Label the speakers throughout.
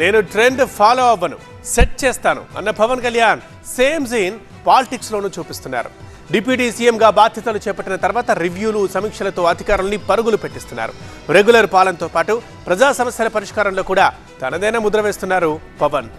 Speaker 1: నేను trend follow అవ్వను set చేస్తాను అన్న పవన్ కళ్యాణ్ సేమ్ జీన్ పాలిటిక్స్లోనూ చూపిస్తున్నారు. డిప్యూటీ సీఎంగా బాధ్యతలు చేపట్టిన తర్వాత రివ్యూలు సమీక్షలతో అధికారుల్ని పరుగులు పెట్టిస్తున్నారు. రెగ్యులర్ పాలనతో పాటు ప్రజా సమస్యల పరిష్కారంలో కూడా తనదైన ముద్ర వేస్తున్నారు పవన్.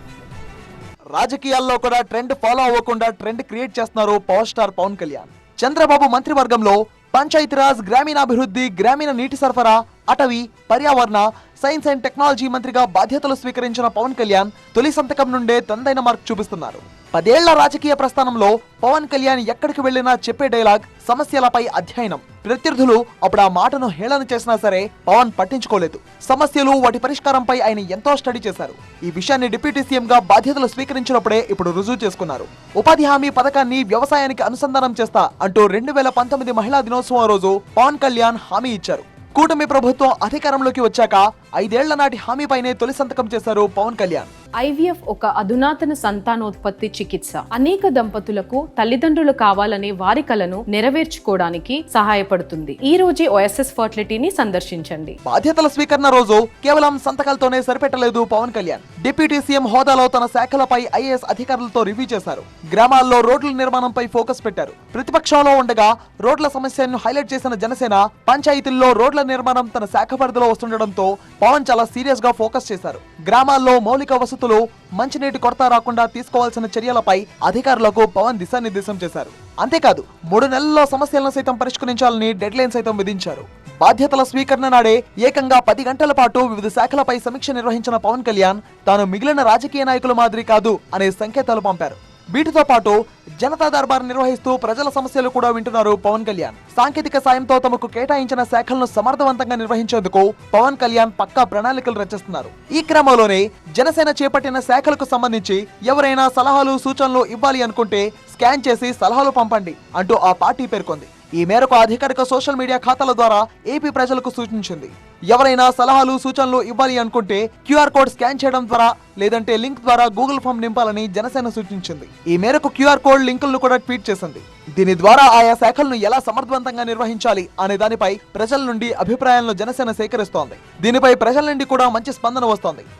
Speaker 2: రాజకీయాల్లో కూడా ట్రెండ్ ఫాలో అవ్వకుండా ట్రెండ్ క్రియేట్ చేస్తున్నారు పవర్ స్టార్ పవన్ కళ్యాణ్. చంద్రబాబు మంత్రివర్గంలో పంచాయతీరాజ్ గ్రామీణాభివృద్ధి గ్రామీణ నీటి సరఫరా అటవీ పర్యావరణ సైన్స్ అండ్ టెక్నాలజీ మంత్రిగా బాధ్యతలు స్వీకరించిన పవన్ కళ్యాణ్ తొలి సంతకం నుండే తనదైన మార్క్ చూపిస్తున్నారు. పదేళ్ళ రాజకీయ ప్రస్థానంలో పవన్ కళ్యాణ్ ఎక్కడికి వెళ్ళినా చెప్పే డైలాగ్ సమస్యలపై అధ్యయనం. ప్రత్యర్థులు అప్పుడు ఆ మాటను హేళన చేసినా సరే పవన్ పట్టించుకోలేదు. సమస్యలు వాటి పరిష్కారంపై ఆయన ఎంతో స్టడీ చేశారు. ఈ విషయాన్ని డిప్యూటీ సీఎంగా బాధ్యతలు స్వీకరించినప్పుడే ఇప్పుడు రుజువు చేసుకున్నారు. ఉపాధి హామీ పథకాన్ని వ్యవసాయానికి అనుసంధానం చేస్తా అంటూ రెండు వేల పంతొమ్మిది మహిళా దినోత్సవం రోజు పవన్ కళ్యాణ్ హామీ ఇచ్చారు. కూటమి ప్రభుత్వం అధికారంలోకి వచ్చాక ఐదేళ్ళ నాటి హామీపైనే తొలి సంతకం చేశారు పవన్ కళ్యాణ్.
Speaker 3: ఐవీఎఫ్ ఒక అధునాతన సంతానోత్పత్తి చికిత్స. అనేక దంపతులకు తల్లిదండ్రులు కావాలనే వారి కలను నెరవేర్చుకోవడానికి సహాయపడుతుంది. ఈ రోజే ఓఎస్ఎస్ ఫర్టిలిటీని సందర్శించండి.
Speaker 2: బాధ్యతల స్వీకరణ రోజు కేవలం సంతకాలతోనే సరిపెట్టలేదు పవన్ కళ్యాణ్. డిప్యూటీ సీఎం హోదాలో తన శాఖలపై ఐఏఎస్ అధికారులతో రివ్యూ చేశారు. గ్రామాల్లో రోడ్ల నిర్మాణంపై ఫోకస్ పెట్టారు. ప్రతిపక్షంలో ఉండగా రోడ్ల సమస్యను హైలైట్ చేసిన జనసేన పంచాయతీల్లో రోడ్ల నిర్మాణం తన శాఖ పరిధిలో వస్తుండటంతో పవన్ చాలా సీరియస్గా ఫోకస్ చేశారు. గ్రామాల్లో మౌలిక వసతులు మంచినీటి కొరత రాకుండా తీసుకోవాల్సిన చర్యలపై అధికారులకు పవన్ దిశానిర్దేశం చేశారు. అంతేకాదు మూడు నెలల్లో సమస్యలను సైతం పరిష్కరించాలని డెడ్ లైన్ సైతం విధించారు. బాధ్యతల స్వీకరణ నాడే ఏకంగా పది గంటల పాటు వివిధ శాఖలపై సమీక్ష నిర్వహించిన పవన్ కళ్యాణ్ తాను మిగిలిన రాజకీయ నాయకుల మాదిరి కాదు అనే సంకేతాలు పంపారు. వీటితో పాటు జనతా దర్బార్ నిర్వహిస్తూ ప్రజల సమస్యలు కూడా వింటున్నారు పవన్ కళ్యాణ్. సాంకేతిక సాయంతో తమకు కేటాయించిన శాఖలను సమర్థవంతంగా నిర్వహించేందుకు పవన్ కళ్యాణ్ పక్కా ప్రణాళికలు రచిస్తున్నారు. ఈ క్రమంలోనే జనసేన చేపట్టిన శాఖలకు సంబంధించి ఎవరైనా సలహాలు సూచనలు ఇవ్వాలి అనుకుంటే స్కాన్ చేసి సలహాలు పంపండి అంటూ ఆ పార్టీ పేర్కొంది. ఈ మేరకు అధికారిక సోషల్ మీడియా ఖాతాల ద్వారా ఏపీ ప్రజలకు సూచించింది. ఎవరైనా సలహాలు సూచనలు ఇవ్వాలి అనుకుంటే క్యూఆర్ కోడ్ స్కాన్ చేయడం ద్వారా లేదంటే లింక్ ద్వారా గూగుల్ ఫామ్ నింపాలని జనసేన సూచించింది. ఈ మేరకు క్యూఆర్ కోడ్ లింకులను కూడా ట్వీట్ చేసింది. దీని ద్వారా ఆయా శాఖలను ఎలా సమర్థవంతంగా నిర్వహించాలి అనే దానిపై ప్రజల నుండి అభిప్రాయాలను జనసేన సేకరిస్తోంది. దీనిపై ప్రజల నుండి కూడా మంచి స్పందన వస్తోంది.